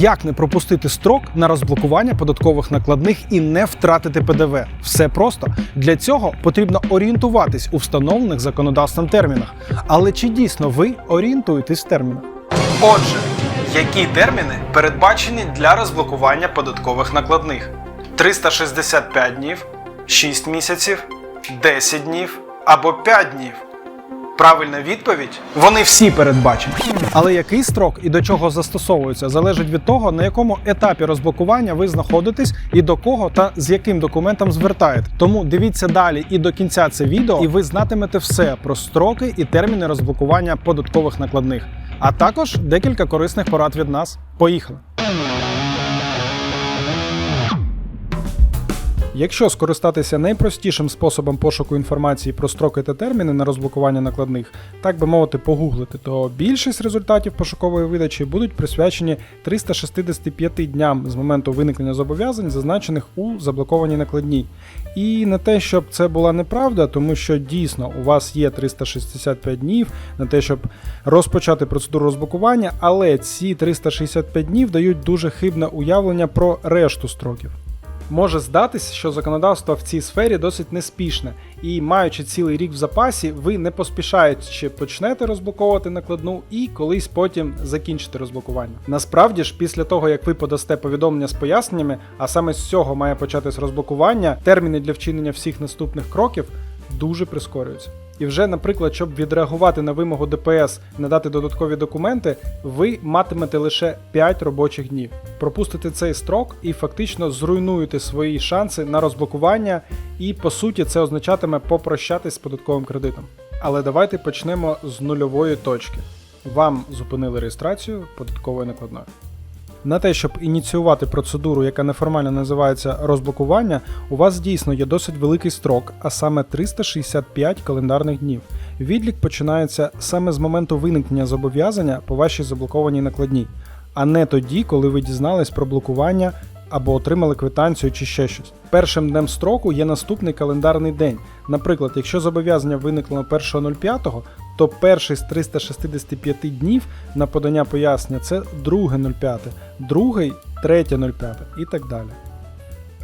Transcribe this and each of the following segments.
Як не пропустити строк на розблокування податкових накладних і не втратити ПДВ? Все просто для цього потрібно орієнтуватись у встановлених законодавством термінах. Але чи дійсно ви орієнтуєтесь в термінах? Отже, які терміни передбачені для розблокування податкових накладних? 365 днів, 6 місяців, 10 днів або 5 днів. Правильна відповідь вони всі передбачені. Але який строк і до чого застосовується, залежить від того, на якому етапі розблокування ви знаходитесь і до кого та з яким документом звертаєте. Тому дивіться далі і до кінця це відео, і ви знатимете все про строки і терміни розблокування податкових накладних, а також декілька корисних порад від нас. Поїхали! Якщо скористатися найпростішим способом пошуку інформації про строки та терміни на розблокування накладних, так би мовити, погуглити, то більшість результатів пошукової видачі будуть присвячені 365 дням з моменту виникнення зобов'язань, зазначених у заблокованій накладній. І не те, щоб це була неправда, тому що дійсно у вас є 365 днів на те, щоб розпочати процедуру розблокування, але ці 365 днів дають дуже хибне уявлення про решту строків. Може здатись, що законодавство в цій сфері досить неспішне, і маючи цілий рік в запасі, ви не поспішаючи почнете розблоковувати накладну і колись потім закінчите розблокування. Насправді ж, після того як ви подасте повідомлення з поясненнями, а саме з цього має початись розблокування, терміни для вчинення всіх наступних кроків дуже прискорюються. І вже, наприклад, щоб відреагувати на вимогу ДПС надати додаткові документи, ви матимете лише 5 робочих днів. Пропустите цей строк і фактично зруйнуєте свої шанси на розблокування, і по суті це означатиме попрощатись з податковим кредитом. Але давайте почнемо з нульової точки. Вам зупинили реєстрацію податкової накладної. На те, щоб ініціювати процедуру, яка неформально називається розблокування, у вас дійсно є досить великий строк, а саме 365 календарних днів. Відлік починається саме з моменту виникнення зобов'язання по вашій заблокованій накладній, а не тоді, коли ви дізнались про блокування або отримали квитанцію чи ще щось. Першим днем строку є наступний календарний день. Наприклад, якщо зобов'язання виникло 1.05, то перший з 365 днів на подання пояснення це 2.05, другий 3.05 і так далі.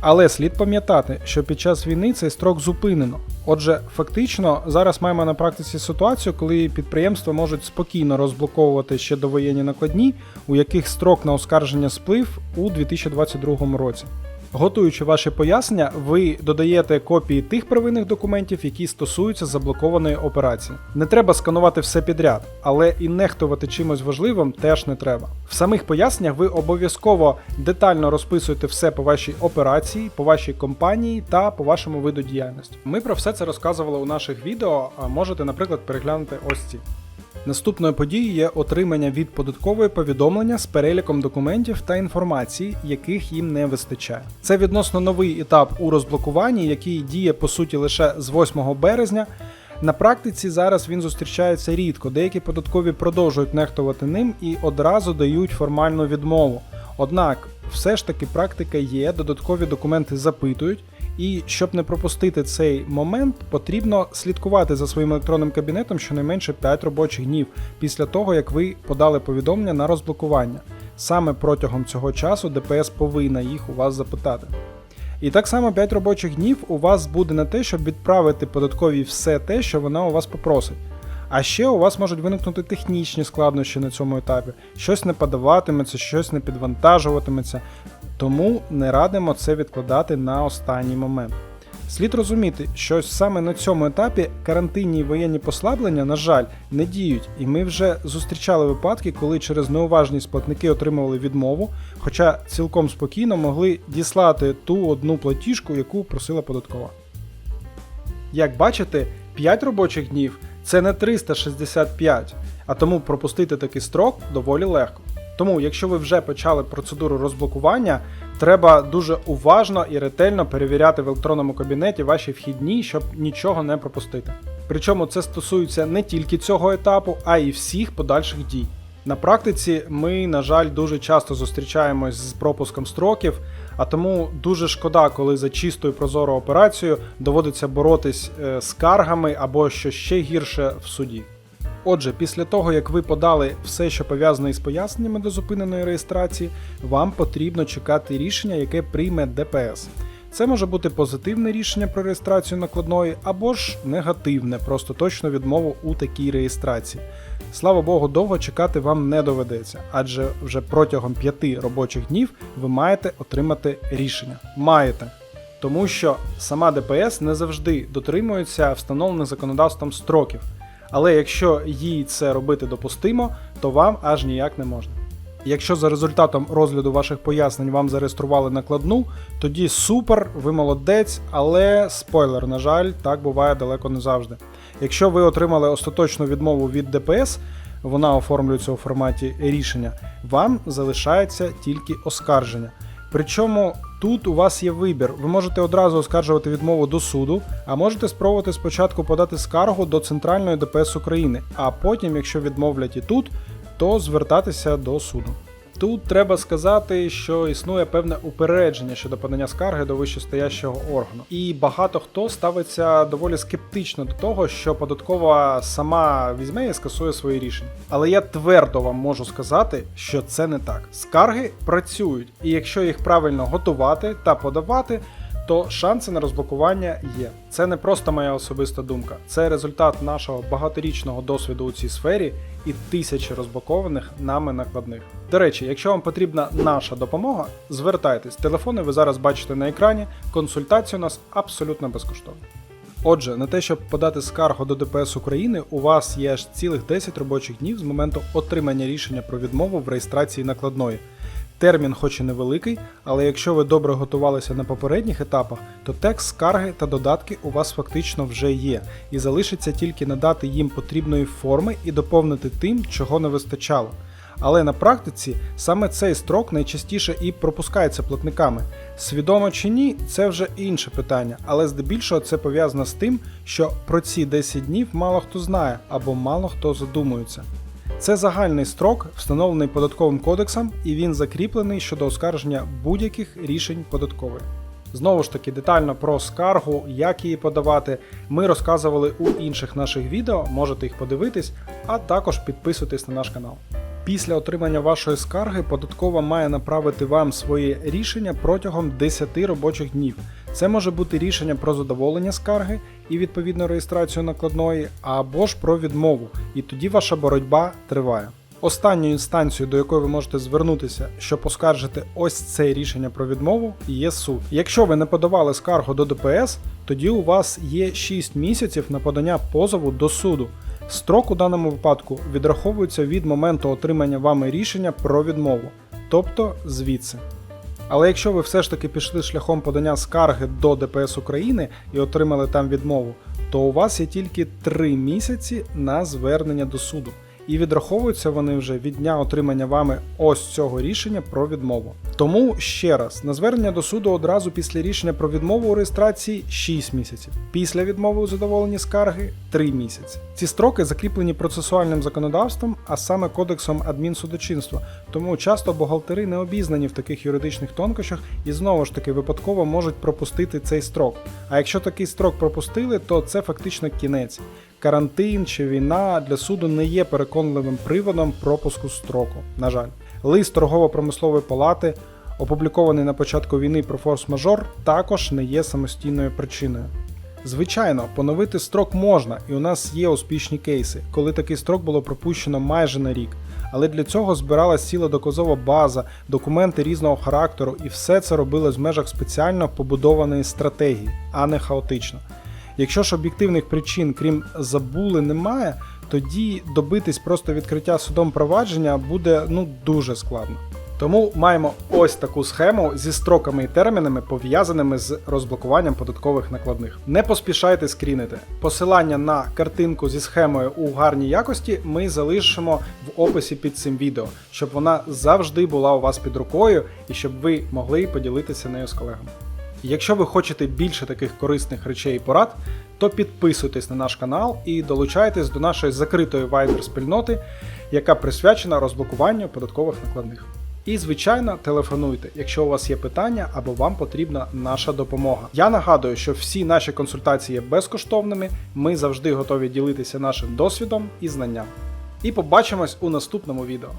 Але слід пам'ятати, що під час війни цей строк зупинено. Отже, фактично зараз маємо на практиці ситуацію, коли підприємства можуть спокійно розблоковувати ще довоєнні накладні, у яких строк на оскарження сплив у 2022 році. Готуючи ваші пояснення, ви додаєте копії тих первинних документів, які стосуються заблокованої операції. Не треба сканувати все підряд, але і нехтувати чимось важливим теж не треба. В самих поясненнях ви обов'язково детально розписуєте все по вашій операції, по вашій компанії та по вашому виду діяльності. Ми про все це розказували у наших відео, можете, наприклад, переглянути ось ці. Наступною подією є отримання від податкової повідомлення з переліком документів та інформації, яких їм не вистачає. Це відносно новий етап у розблокуванні, який діє по суті лише з 8 березня. На практиці зараз він зустрічається рідко. Деякі податкові продовжують нехтувати ним і одразу дають формальну відмову. Однак, все ж таки практика є, додаткові документи запитують. І щоб не пропустити цей момент, потрібно слідкувати за своїм електронним кабінетом щонайменше 5 робочих днів після того, як ви подали повідомлення на розблокування. Саме протягом цього часу ДПС повинна їх у вас запитати. І так само 5 робочих днів у вас буде на те, щоб відправити податковій все те, що вона у вас попросить. А ще у вас можуть виникнути технічні складнощі на цьому етапі. Щось не подаватиметься, щось не підвантажуватиметься. Тому не радимо це відкладати на останній момент. Слід розуміти, що саме на цьому етапі карантинні і воєнні послаблення, на жаль, не діють, і ми вже зустрічали випадки, коли через неуважність платники отримували відмову, хоча цілком спокійно могли діслати ту одну платіжку, яку просила податкова. Як бачите, 5 робочих днів це не 365, а тому пропустити такий строк доволі легко. Тому, якщо ви вже почали процедуру розблокування, треба дуже уважно і ретельно перевіряти в електронному кабінеті ваші вхідні, щоб нічого не пропустити. Причому це стосується не тільки цього етапу, а й всіх подальших дій. На практиці ми, на жаль, дуже часто зустрічаємось з пропуском строків, а тому дуже шкода, коли за чистою прозору операцію доводиться боротись е, з скаргами або що ще гірше в суді. Отже, після того, як ви подали все, що пов'язане із поясненнями до зупиненої реєстрації, вам потрібно чекати рішення, яке прийме ДПС. Це може бути позитивне рішення про реєстрацію накладної або ж негативне, просто точно відмову у такій реєстрації. Слава Богу, довго чекати вам не доведеться, адже вже протягом 5 робочих днів ви маєте отримати рішення. Маєте. Тому що сама ДПС не завжди дотримується встановлених законодавством строків. Але якщо їй це робити допустимо, то вам аж ніяк не можна. Якщо за результатом розгляду ваших пояснень вам зареєстрували накладну, тоді супер, ви молодець, але спойлер, на жаль, так буває далеко не завжди. Якщо ви отримали остаточну відмову від ДПС, вона оформлюється у форматі рішення, вам залишається тільки оскарження. Причому тут у вас є вибір. Ви можете одразу оскаржувати відмову до суду, а можете спробувати спочатку подати скаргу до Центральної ДПС України, а потім, якщо відмовлять і тут, то звертатися до суду. Тут треба сказати, що існує певне упередження щодо подання скарги до вищестоящого органу, і багато хто ставиться доволі скептично до того, що податкова сама візьме і скасує свої рішення. Але я твердо вам можу сказати, що це не так. Скарги працюють, і якщо їх правильно готувати та подавати. То шанси на розблокування є. Це не просто моя особиста думка, це результат нашого багаторічного досвіду у цій сфері і тисячі розблокованих нами накладних. До речі, якщо вам потрібна наша допомога, звертайтесь. Телефони ви зараз бачите на екрані. Консультація у нас абсолютно безкоштовна. Отже, на те, щоб подати скаргу до ДПС України, у вас є аж цілих 10 робочих днів з моменту отримання рішення про відмову в реєстрації накладної. Термін, хоч і невеликий, але якщо ви добре готувалися на попередніх етапах, то текст скарги та додатки у вас фактично вже є, і залишиться тільки надати їм потрібної форми і доповнити тим, чого не вистачало. Але на практиці саме цей строк найчастіше і пропускається платниками. Свідомо чи ні, це вже інше питання, але здебільшого це пов'язано з тим, що про ці 10 днів мало хто знає або мало хто задумується. Це загальний строк, встановлений податковим кодексом, і він закріплений щодо оскарження будь-яких рішень податкової. Знову ж таки, детально про скаргу, як її подавати, ми розказували у інших наших відео, можете їх подивитись, а також підписуйтесь на наш канал. Після отримання вашої скарги податкова має направити вам своє рішення протягом 10 робочих днів. Це може бути рішення про задоволення скарги і відповідну реєстрацію накладної, або ж про відмову, і тоді ваша боротьба триває. Останньою інстанцією, до якої ви можете звернутися, щоб оскаржити ось це рішення про відмову, є суд. Якщо ви не подавали скаргу до ДПС, тоді у вас є 6 місяців на подання позову до суду. Строк у даному випадку відраховується від моменту отримання вами рішення про відмову, тобто звідси. Але якщо ви все ж таки пішли шляхом подання скарги до ДПС України і отримали там відмову, то у вас є тільки 3 місяці на звернення до суду. І відраховуються вони вже від дня отримання вами ось цього рішення про відмову. Тому ще раз, на звернення до суду одразу після рішення про відмову у реєстрації 6 місяців. Після відмови у задоволенні скарги 3 місяці. Ці строки закріплені процесуальним законодавством, а саме кодексом адмінсудочинства. Тому часто бухгалтери не обізнані в таких юридичних тонкощах і знову ж таки випадково можуть пропустити цей строк. А якщо такий строк пропустили, то це фактично кінець. Карантин чи війна для суду не є переконливим приводом пропуску строку. На жаль, лист торгово-промислової палати, опублікований на початку війни про форс-мажор, також не є самостійною причиною. Звичайно, поновити строк можна, і у нас є успішні кейси, коли такий строк було пропущено майже на рік. Але для цього збиралась ціла доказова база, документи різного характеру, і все це робилось в межах спеціально побудованої стратегії, а не хаотично. Якщо ж об'єктивних причин, крім забули, немає, тоді добитись просто відкриття судом провадження буде ну дуже складно. Тому маємо ось таку схему зі строками і термінами, пов'язаними з розблокуванням податкових накладних. Не поспішайте скрінити. Посилання на картинку зі схемою у гарній якості ми залишимо в описі під цим відео, щоб вона завжди була у вас під рукою і щоб ви могли поділитися нею з колегами. Якщо ви хочете більше таких корисних речей і порад, то підписуйтесь на наш канал і долучайтесь до нашої закритої Viber спільноти, яка присвячена розблокуванню податкових накладних. І, звичайно, телефонуйте, якщо у вас є питання або вам потрібна наша допомога. Я нагадую, що всі наші консультації є безкоштовними. Ми завжди готові ділитися нашим досвідом і знанням. І побачимось у наступному відео.